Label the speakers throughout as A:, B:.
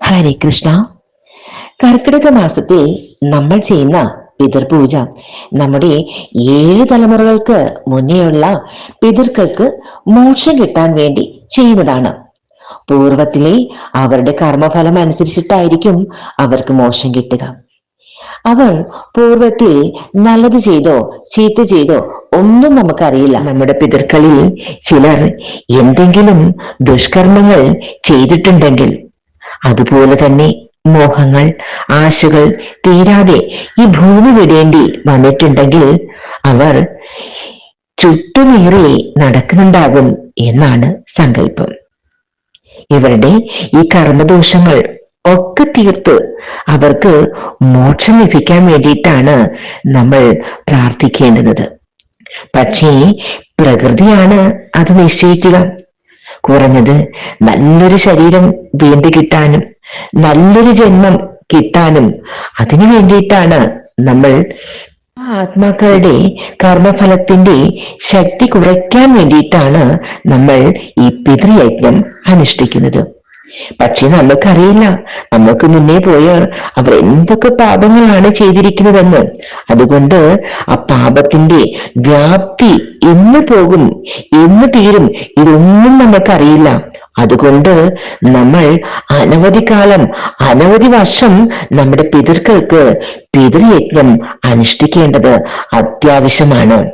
A: ഹരേ കൃഷ്ണ. കർക്കിടക മാസത്തിൽ നമ്മൾ ചെയ്യുന്ന പിതൃപൂജ. നമ്മുടെ ഏഴ് തലമുറകൾക്ക് മുന്നേയുള്ള പിതൃക്കൾക്ക് മോക്ഷം കിട്ടാൻ വേണ്ടി ചെയ്യുന്നതാണ്. പൂർവത്തിലെ അവരുടെ കർമ്മഫലം അനുസരിച്ചിട്ടായിരിക്കും അവർക്ക് മോക്ഷം കിട്ടുക. അവർ പൂർവത്തിൽ നല്ലത് ചെയ്തോ ചീത്ത ചെയ്തോ ഒന്നും നമുക്കറിയില്ല. നമ്മുടെ പിതൃക്കളിൽ ചിലർ എന്തെങ്കിലും ദുഷ്കർമ്മങ്ങൾ ചെയ്തിട്ടുണ്ടെങ്കിൽ അതുപോലെ തന്നെ മോഹങ്ങൾ ആശകൾ തീരാതെ ഈ ഭൂമി വിടേണ്ടി വന്നിട്ടുണ്ടെങ്കിൽ അവർ ചുട്ടുനീറി നടക്കുന്നുണ്ടാകും എന്നാണ് സങ്കല്പം. ഇവരുടെ ഈ കർമ്മദോഷങ്ങൾ ഒക്കെ തീർത്ത് അവർക്ക് മോക്ഷം ലഭിക്കാൻ വേണ്ടിയിട്ടാണ് നമ്മൾ പ്രാർത്ഥിക്കേണ്ടുന്നത്. പക്ഷേ പ്രകൃതിയാണ് അത് നിശ്ചയിക്കുക. കുറഞ്ഞത് നല്ലൊരു ശരീരം വീണ്ടു കിട്ടാനും നല്ലൊരു ജന്മം കിട്ടാനും അതിനു വേണ്ടിയിട്ടാണ് നമ്മൾ ആത്മാക്കളുടെ കർമ്മഫലത്തിന്റെ ശക്തി കുറയ്ക്കാൻ വേണ്ടിയിട്ടാണ് നമ്മൾ ഈ പിതൃയജ്ഞം അനുഷ്ഠിക്കുന്നത്. പക്ഷെ നമുക്കറിയില്ല. നമുക്ക് മുന്നേ പോയ അവർ എന്തൊക്കെ പാപങ്ങളാണ് ചെയ്തിരിക്കുന്നതെന്ന്. അതുകൊണ്ട് ആ പാപത്തിന്റെ വ്യാപ്തി എന്ന് പോകും എന്ന് തീരും ഇതൊന്നും നമുക്കറിയില്ല. അതുകൊണ്ട് നമ്മൾ അനവധി കാലം അനവധി വർഷം നമ്മുടെ പിതൃക്കൾക്ക് പിതൃയജ്ഞം അനുഷ്ഠിക്കേണ്ടത് അത്യാവശ്യമാണ്.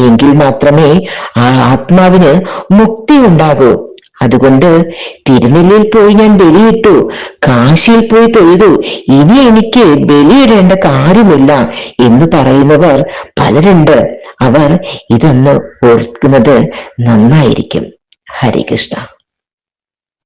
A: എങ്കിൽ മാത്രമേ ആ ആത്മാവിന് മുക്തി ഉണ്ടാകൂ. അതുകൊണ്ട് തിരുനെല്ലിയിൽ പോയി ഞാൻ ബലിയിട്ടു കാശിയിൽ പോയി തൊഴുതു. ഇനി എനിക്ക് ബലിയിടേണ്ട കാര്യമില്ല എന്ന് പറയുന്നവർ പലരുണ്ട്. അവർ ഇതൊന്ന് ഓർക്കുന്നത് നന്നായിരിക്കും. ഹരികൃഷ്ണ